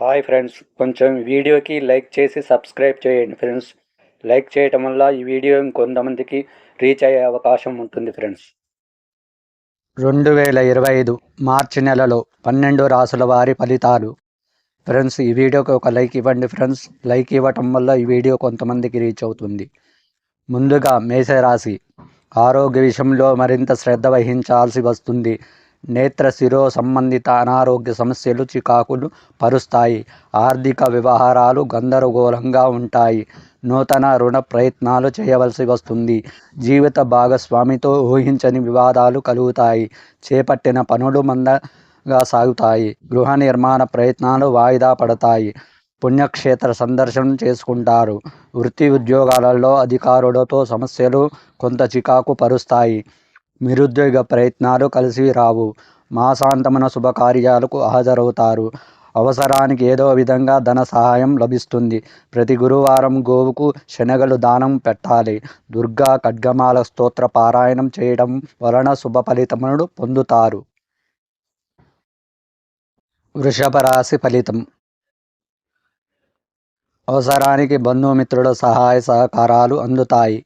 Hi friends కొంచెం వీడియోకి like చేసి సబ్స్క్రైబ్ చేయండి ఫ్రెండ్స్ లైక్ చేయటం వల్ల ఈ వీడియో ఇంకొంతమందికి రీచ్ అయ్యే అవకాశం ఉంటుంది ఫ్రెండ్స్ రెండు వేల ఇరవై ఐదు మార్చి నెలలో పన్నెండు రాసుల వారి ఫలితాలు. ఫ్రెండ్స్ ఈ వీడియోకి ఒక లైక్ ఇవ్వండి ఫ్రెండ్స్ లైక్ ఇవ్వటం వల్ల ఈ వీడియో కొంతమందికి రీచ్ అవుతుంది. ముందుగా మేషరాశి. ఆరోగ్య విషయంలో మరింత శ్రద్ధ వహించాల్సి వస్తుంది. నేత్ర శిరో సంబంధిత అనారోగ్య సమస్యలు చికాకులు పరుస్తాయి. ఆర్థిక వ్యవహారాలు గందరగోళంగా ఉంటాయి. నూతన రుణ ప్రయత్నాలు చేయవలసి వస్తుంది. జీవిత భాగస్వామితో ఊహించని వివాదాలు కలుగుతాయి. చేపట్టిన పనులు మందగా సాగుతాయి. గృహ నిర్మాణ ప్రయత్నాలు వాయిదా పడతాయి. పుణ్యక్షేత్ర సందర్శనం చేసుకుంటారు. వృత్తి ఉద్యోగాలలో అధికారులతో సమస్యలు కొంత చికాకు పరుస్తాయి. నిరుద్యోగ ప్రయత్నాలు కలిసి రావు. మాసాంతమున శుభకార్యాలకు హాజరవుతారు. అవసరానికి ఏదో విధంగా ధన సహాయం లభిస్తుంది. ప్రతి గురువారం గోవుకు శనగలు దానం పెట్టాలి. దుర్గా ఖడ్గమాల స్తోత్ర పారాయణం చేయడం వలన శుభ ఫలితములను పొందుతారు. వృషభ రాశి ఫలితం. అవసరానికి బంధుమిత్రుల సహాయ సహకారాలు అందుతాయి.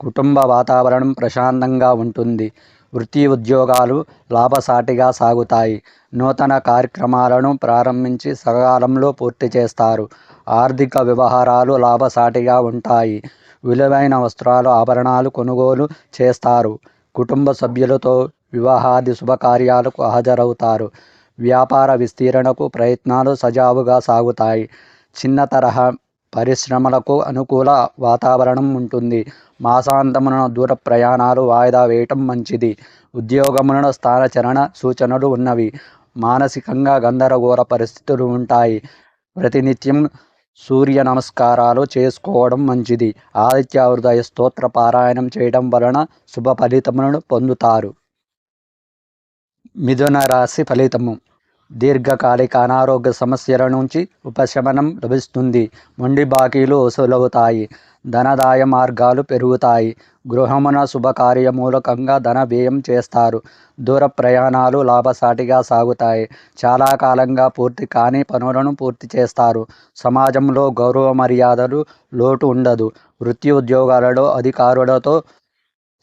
కుటుంబ వాతావరణం ప్రశాంతంగా ఉంటుంది. వృత్తి ఉద్యోగాలు లాభసాటిగా సాగుతాయి. నూతన కార్యక్రమాలను ప్రారంభించి సకాలంలో పూర్తి చేస్తారు. ఆర్థిక వ్యవహారాలు లాభసాటిగా ఉంటాయి. విలువైన వస్త్రాలు ఆభరణాలు కొనుగోలు చేస్తారు. కుటుంబ సభ్యులతో వివాహాది శుభకార్యాలకు హాజరవుతారు. వ్యాపార విస్తీరణకు ప్రయత్నాలు సజావుగా సాగుతాయి. చిన్న తరహా పరిశ్రమలకు అనుకూల వాతావరణం ఉంటుంది. మాసాంతమున దూర ప్రయాణాలు వాయిదా వేయటం మంచిది. ఉద్యోగములను స్థానచరణ సూచనలు ఉన్నవి. మానసికంగా గందరగోళ పరిస్థితులు ఉంటాయి. ప్రతినిత్యం సూర్య నమస్కారాలు చేసుకోవడం మంచిది. ఆదిత్య హృదయ స్తోత్ర పారాయణం చేయడం వలన శుభ ఫలితములను పొందుతారు. మిథున రాశి ఫలితము. దీర్ఘకాలిక అనారోగ్య సమస్యల నుంచి ఉపశమనం లభిస్తుంది. మొండి బాకీలు వసూలవుతాయి. ధనదాయ మార్గాలు పెరుగుతాయి. గృహమున శుభకార్య మూలకంగా ధన వ్యయం చేస్తారు. దూర ప్రయాణాలు లాభసాటిగా సాగుతాయి. చాలా కాలంగా పూర్తి కాని పనులను పూర్తి చేస్తారు. సమాజంలో గౌరవ మర్యాదలు లోటు ఉండదు. వృత్తి ఉద్యోగాలలో అధికారులతో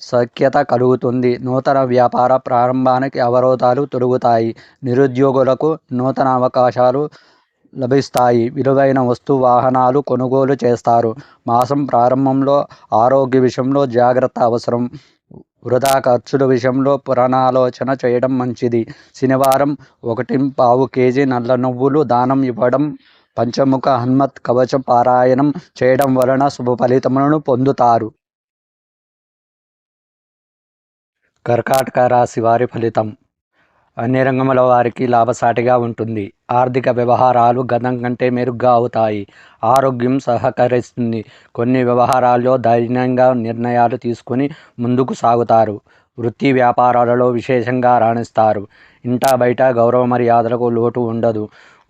సఖ్యత కలుగుతుంది. నూతన వ్యాపార ప్రారంభానికి అవరోధాలు తొలుగుతాయి నిరుద్యోగులకు నూతన అవకాశాలు లభిస్తాయి. విలువైన వస్తు వాహనాలు కొనుగోలు చేస్తారు. మాసం ప్రారంభంలో ఆరోగ్య విషయంలో జాగ్రత్త అవసరం. వృధా ఖర్చుల విషయంలో పురాణాలోచన చేయడం మంచిది. శనివారం ఒకటి పావు కేజీ నల్ల నువ్వులు దానం ఇవ్వడం పంచముఖ హనుమత్ కవచ పారాయణం చేయడం వలన శుభ ఫలితములను పొందుతారు. కర్కాటక రాశి వారి ఫలితం. అన్ని రంగముల వారికి లాభసాటిగా ఉంటుంది. ఆర్థిక వ్యవహారాలు గతం కంటే మెరుగ్గా అవుతాయి. ఆరోగ్యం సహకరిస్తుంది. కొన్ని వ్యవహారాల్లో ధైర్యంగా నిర్ణయాలు తీసుకుని ముందుకు సాగుతారు. వృత్తి వ్యాపారాలలో విశేషంగా రాణిస్తారు. ఇంటా బయట గౌరవ మర్యాదలకు లోటు ఉండదు.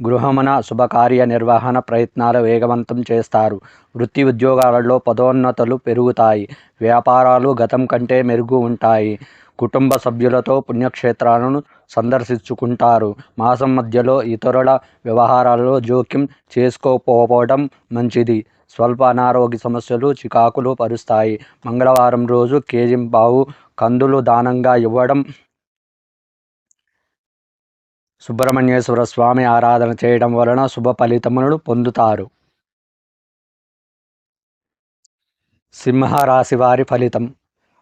గృహమున శుభకార్య నిర్వహణ ప్రయత్నాలు వేగవంతం చేస్తారు. వృత్తి ఉద్యోగాలలో పదోన్నతులు పెరుగుతాయి. వ్యాపారాలు గతం కంటే మెరుగు ఉంటాయి. కుటుంబ సభ్యులతో పుణ్యక్షేత్రాలను సందర్శించుకుంటారు. మాసం మధ్యలో ఇతరుల వ్యవహారాలలో జోక్యం చేసుకోకపోవడం మంచిది. స్వల్ప అనారోగ్య సమస్యలు చికాకులు పరుస్తాయి. మంగళవారం రోజు కేజింపావు కందులు దానంగా ఇవ్వడం సుబ్రహ్మణ్యేశ్వర స్వామి ఆరాధన చేయడం వలన శుభ ఫలితములను పొందుతారు. సింహరాశి వారి ఫలితం.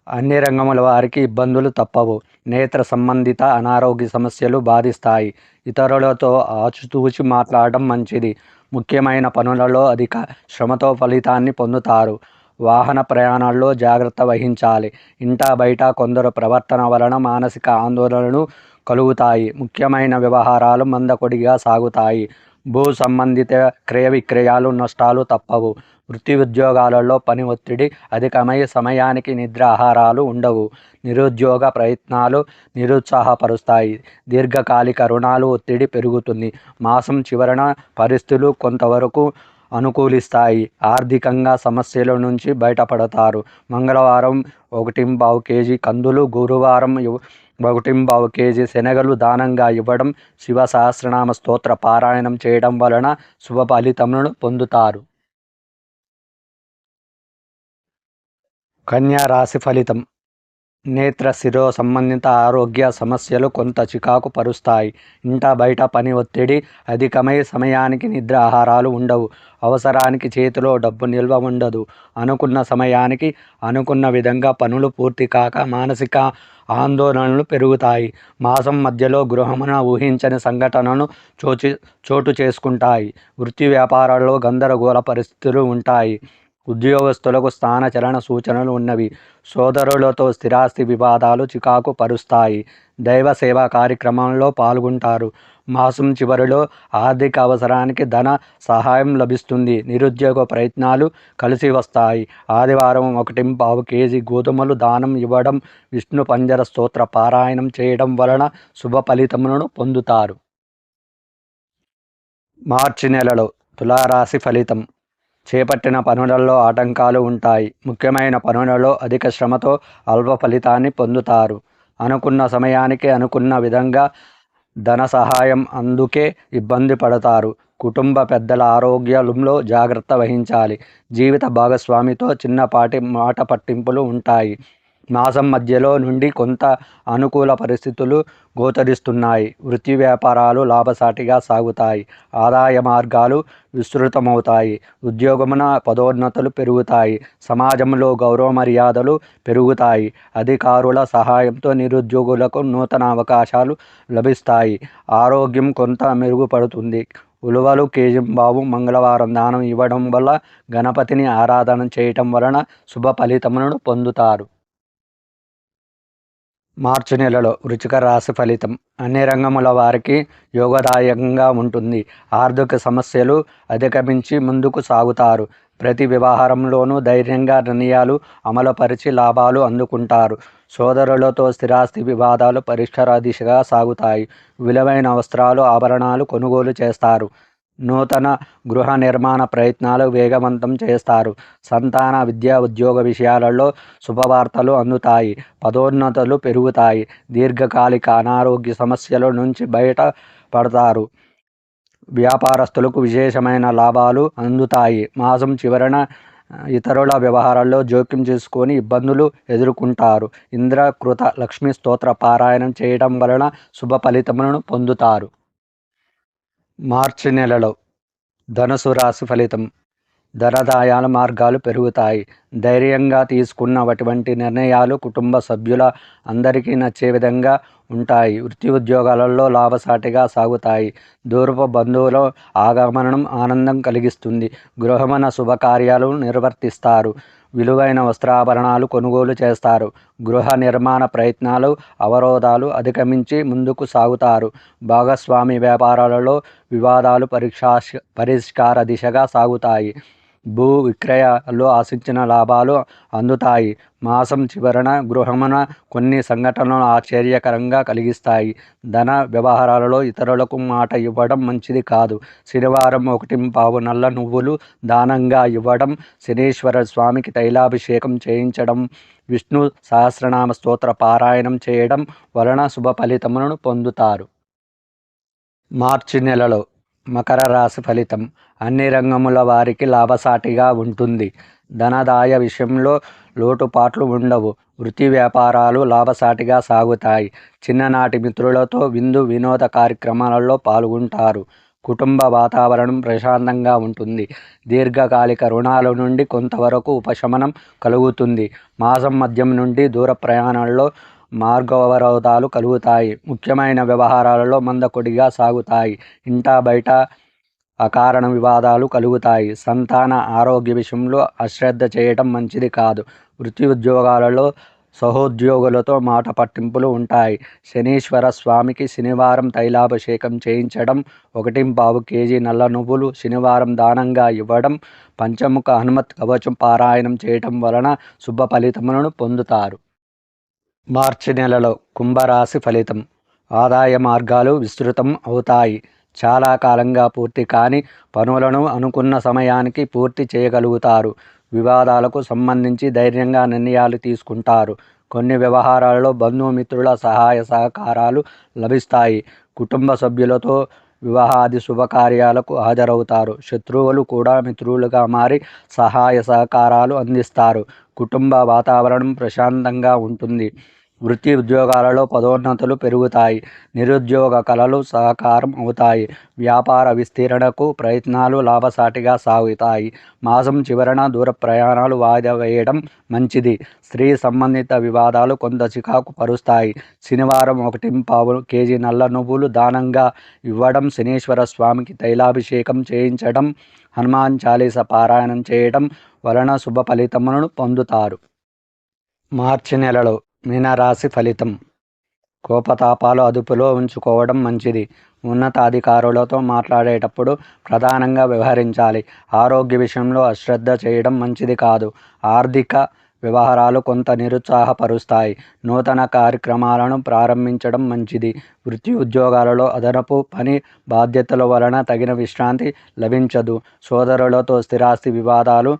అన్ని రంగముల వారికి ఇబ్బందులు తప్పవు. నేత్ర సంబంధిత అనారోగ్య సమస్యలు బాధిస్తాయి. ఇతరులతో ఆచితూచి మాట్లాడడం మంచిది. ముఖ్యమైన పనులలో అధిక శ్రమతో ఫలితాన్ని పొందుతారు. వాహన ప్రయాణాల్లో జాగ్రత్త వహించాలి. ఇంటా బయట కొందరు ప్రవర్తన వలన మానసిక ఆందోళనలు కలుగుతాయి. ముఖ్యమైన వ్యవహారాలు మందకొడిగా సాగుతాయి. భూ సంబంధిత క్రయ విక్రయాలు నష్టాలు తప్పవు. వృత్తి ఉద్యోగాలలో పని ఒత్తిడి అధికమై సమయానికి నిద్ర ఆహారాలు ఉండవు. నిరుద్యోగ ప్రయత్నాలు నిరుత్సాహపరుస్తాయి. దీర్ఘకాలిక రుణాలు ఒత్తిడి పెరుగుతుంది. మాసం చివరన పరిస్థితులు కొంతవరకు అనుకూలిస్తాయి. ఆర్థికంగా సమస్యల నుంచి బయటపడతారు. మంగళవారం ఒకటింబావు కేజీ కందులు గురువారం ఒకటింబావు కేజీ శనగలు దానంగా ఇవ్వడం శివ సహస్రనామ స్తోత్ర పారాయణం చేయడం వలన శుభ ఫలితములను పొందుతారు. కన్యా రాశి ఫలితం. నేత్ర శిరో సంబంధిత ఆరోగ్య సమస్యలు కొంత చికాకు పరుస్తాయి. ఇంట బయట పని ఒత్తిడి అధికమై సమయానికి నిద్ర ఆహారాలు ఉండవు. అవసరానికి చేతిలో డబ్బు నిల్వ ఉండదు. అనుకున్న సమయానికి అనుకున్న విధంగా పనులు పూర్తి కాక మానసిక ఆందోళనలు పెరుగుతాయి. మాసం మధ్యలో గృహమున ఊహించని సంఘటనలు చోచి చోటు చేసుకుంటాయి. వృత్తి వ్యాపారాల్లో గందరగోళ పరిస్థితులు ఉంటాయి. ఉద్యోగస్తులకు స్థానచలన సూచనలు ఉన్నవి. సోదరులతో స్థిరాస్తి వివాదాలు చికాకు పరుస్తాయి. దైవ సేవా కార్యక్రమంలో పాల్గొంటారు. మాసం చివరిలో ఆర్థిక అవసరానికి ధన సహాయం లభిస్తుంది. నిరుద్యోగ ప్రయత్నాలు కలిసి వస్తాయి. ఆదివారం ఒకటి పావు కేజీ గోధుమలు దానం ఇవ్వడం విష్ణు పంజర స్తోత్ర పారాయణం చేయడం వలన శుభ ఫలితములను పొందుతారు. మార్చి నెలలో తులారాశి ఫలితం. చేపట్టిన పనులలో ఆటంకాలు ఉంటాయి. ముఖ్యమైన పనులలో అధిక శ్రమతో అల్ప ఫలితాన్ని పొందుతారు. అనుకున్న సమయానికి అనుకున్న విధంగా ధన సహాయం అందుకే ఇబ్బంది పడతారు. కుటుంబ పెద్దల ఆరోగ్యంలో జాగ్రత్త వహించాలి. జీవిత భాగస్వామితో చిన్నపాటి మాట పట్టింపులు ఉంటాయి. మాసం మధ్యలో నుండి కొంత అనుకూల పరిస్థితులు గోచరిస్తున్నాయి. వృత్తి వ్యాపారాలు లాభసాటిగా సాగుతాయి. ఆదాయ మార్గాలు విస్తృతమవుతాయి. ఉద్యోగమున పదోన్నతులు పెరుగుతాయి. సమాజంలో గౌరవ మర్యాదలు పెరుగుతాయి. అధికారుల సహాయంతో నిరుద్యోగులకు నూతన అవకాశాలు లభిస్తాయి. ఆరోగ్యం కొంత మెరుగుపడుతుంది. ఉలువలు కేజింబాబు మంగళవారం దానం ఇవ్వడం వల్ల గణపతిని ఆరాధన చేయటం వలన శుభ ఫలితములను పొందుతారు. మార్చి నెలలో వృచిక రాశి ఫలితం. అన్ని రంగముల వారికి యోగదాయకంగా ఉంటుంది. ఆర్థిక సమస్యలు అధిగమించి ముందుకు సాగుతారు. ప్రతి వ్యవహారంలోనూ ధైర్యంగా నిర్ణయాలు అమలుపరిచి లాభాలు అందుకుంటారు. సోదరులతో స్థిరాస్తి వివాదాలు పరిష్కార దిశగా సాగుతాయి. విలువైన వస్త్రాలు ఆభరణాలు కొనుగోలు చేస్తారు. నూతన గృహ నిర్మాణ ప్రయత్నాలు వేగవంతం చేస్తారు. సంతాన విద్యా ఉద్యోగ విషయాలలో శుభవార్తలు అందుతాయి. పదోన్నతులు పెరుగుతాయి. దీర్ఘకాలిక అనారోగ్య సమస్యల నుంచి బయట పడతారు వ్యాపారస్తులకు విశేషమైన లాభాలు అందుతాయి. మాసం చివరన ఇతరుల వ్యవహారాల్లో జోక్యం చేసుకొని ఇబ్బందులు ఎదుర్కొంటారు. ఇంద్రకృత లక్ష్మీ స్తోత్ర పారాయణం చేయడం వలన శుభ ఫలితములను పొందుతారు. మార్చి నెలలో ధనుసు రాశి ఫలితం ధనదాయాల మార్గాలు పెరుగుతాయి. ధైర్యంగా తీసుకున్నటువంటి నిర్ణయాలు కుటుంబ సభ్యుల అందరికీ నచ్చే విధంగా ఉంటాయి. వృత్తి ఉద్యోగాలలో లాభసాటిగా సాగుతాయి. దూరపు బంధువుల ఆగమనం ఆనందం కలిగిస్తుంది. గృహమన శుభకార్యాలు నిర్వర్తిస్తారు. విలువైన వస్త్రాభరణాలు కొనుగోలు చేస్తారు. గృహ నిర్మాణ ప్రయత్నాలు అవరోధాలు అధిగమించి ముందుకు సాగుతారు. భాగస్వామి వ్యాపారాలలో వివాదాలు పరీక్షా పరిష్కార దిశగా సాగుతాయి. భూ విక్రయాల్లో ఆశించిన లాభాలు అందుతాయి. మాసం చివరన గృహమున కొన్ని సంఘటనలు ఆశ్చర్యకరంగా కలిగిస్తాయి. ధన వ్యవహారాలలో ఇతరులకు మాట ఇవ్వడం మంచిది కాదు. శనివారం ఒకటి పావు నల్ల నువ్వులు దానంగా ఇవ్వడం శనీశ్వర స్వామికి తైలాభిషేకం చేయించడం విష్ణు సహస్రనామ స్తోత్ర పారాయణం చేయడం వలన శుభ ఫలితములను పొందుతారు. మార్చి నెలలో మకర రాశి ఫలితం అన్ని రంగముల వారికి లాభసాటిగా ఉంటుంది. ధనదాయ విషయంలో లోటుపాట్లు ఉండవు. వృత్తి వ్యాపారాలు లాభసాటిగా సాగుతాయి. చిన్ననాటి మిత్రులతో విందు వినోద కార్యక్రమాలలో పాల్గొంటారు. కుటుంబ వాతావరణం ప్రశాంతంగా ఉంటుంది. దీర్ఘకాలిక రుణాల నుండి కొంతవరకు ఉపశమనం కలుగుతుంది. మాసం మధ్యం నుండి దూర ప్రయాణాల్లో మార్గవరోధాలు కలుగుతాయి. ముఖ్యమైన వ్యవహారాలలో మందకొడిగా సాగుతాయి. ఇంటా బయట అకారణ వివాదాలు కలుగుతాయి. సంతాన ఆరోగ్య విషయంలో అశ్రద్ధ చేయటం మంచిది కాదు. వృత్తి ఉద్యోగాలలో సహోద్యోగులతో మాట పట్టింపులు ఉంటాయి. శనీశ్వర స్వామికి శనివారం తైలాభిషేకం చేయించడం ఒకటి పావు కేజీ నల్ల నువ్వులు శనివారం దానంగా ఇవ్వడం పంచముఖ హనుమత్ కవచం పారాయణం చేయటం వలన శుభ ఫలితములను పొందుతారు. మార్చి నెలలో కుంభరాశి ఫలితం. ఆదాయ మార్గాలు విస్తృతం అవుతాయి. చాలా కాలంగా పూర్తి కాని పనులను అనుకున్న సమయానికి పూర్తి చేయగలుగుతారు. వివాదాలకు సంబంధించి ధైర్యంగా నిర్ణయాలు తీసుకుంటారు. కొన్ని వ్యవహారాలలో బంధుమిత్రుల సహాయ సహకారాలు లభిస్తాయి. కుటుంబ సభ్యులతో వివాహాది శుభకార్యాలకు హాజరవుతారు. శత్రువులు కూడా మిత్రులుగా మారి సహాయ సహకారాలు అందిస్తారు. కుటుంబ వాతావరణం ప్రశాంతంగా ఉంటుంది. వృత్తి ఉద్యోగాలలో పదోన్నతులు పెరుగుతాయి. నిరుద్యోగ కళలు సహకారం అవుతాయి. వ్యాపార విస్తీరణకు ప్రయత్నాలు లాభసాటిగా సాగుతాయి. మాసం చివరన దూర ప్రయాణాలు వాయిదా వేయడం మంచిది. స్త్రీ సంబంధిత వివాదాలు కొంత చికాకు పరుస్తాయి. శనివారం ఒకటి పావు కేజీ నల్ల నువ్వులు దానంగా ఇవ్వడం శనీశ్వర స్వామికి తైలాభిషేకం చేయించడం హనుమాన్ చాలీస పారాయణం చేయడం వలన శుభ ఫలితములను పొందుతారు. మార్చి నెలలో మీనరాశి ఫలితం. కోపతాపాలు అదుపులో ఉంచుకోవడం మంచిది. ఉన్నతాధికారులతో మాట్లాడేటప్పుడు ప్రధానంగా వ్యవహరించాలి. ఆరోగ్య విషయంలో అశ్రద్ధ చేయడం మంచిది కాదు. ఆర్థిక వ్యవహారాలు కొంత నిరుత్సాహపరుస్తాయి. నూతన కార్యక్రమాలను ప్రారంభించడం మంచిది. వృత్తి ఉద్యోగాలలో అదనపు పని బాధ్యతల వలన తగిన విశ్రాంతి లభించదు. సోదరులతో స్థిరాస్తి వివాదాలు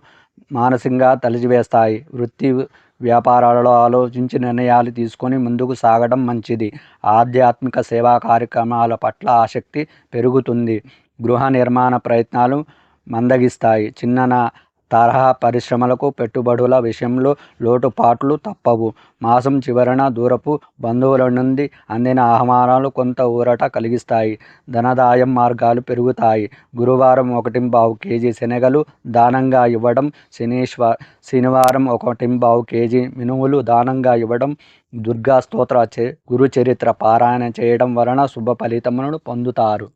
మానసికంగా తలిచివేస్తాయి. వృత్తి వ్యాపారాలలో ఆలోచించి నిర్ణయాలు తీసుకొని ముందుకు సాగడం మంచిది. ఆధ్యాత్మిక సేవా కార్యక్రమాల పట్ల ఆసక్తి పెరుగుతుంది. గృహ నిర్మాణ ప్రయత్నాలు మందగిస్తాయి. చిన్న తరహా పరిశ్రమలకు పెట్టుబడుల విషయంలో లోటుపాట్లు తప్పవు. మాసం చివరన దూరపు బంధువుల నుండి అందిన ఆహ్వానాలు కొంత ఊరట కలిగిస్తాయి. ధనదాయం మార్గాలు పెరుగుతాయి. గురువారం ఒకటింబావు కేజీ శనగలు దానంగా ఇవ్వడం శనీశ్వ శనివారం ఒకటింబావు కేజీ మినుములు దానంగా ఇవ్వడం దుర్గా స్తోత్ర చే పారాయణ చేయడం వలన శుభ ఫలితములను పొందుతారు.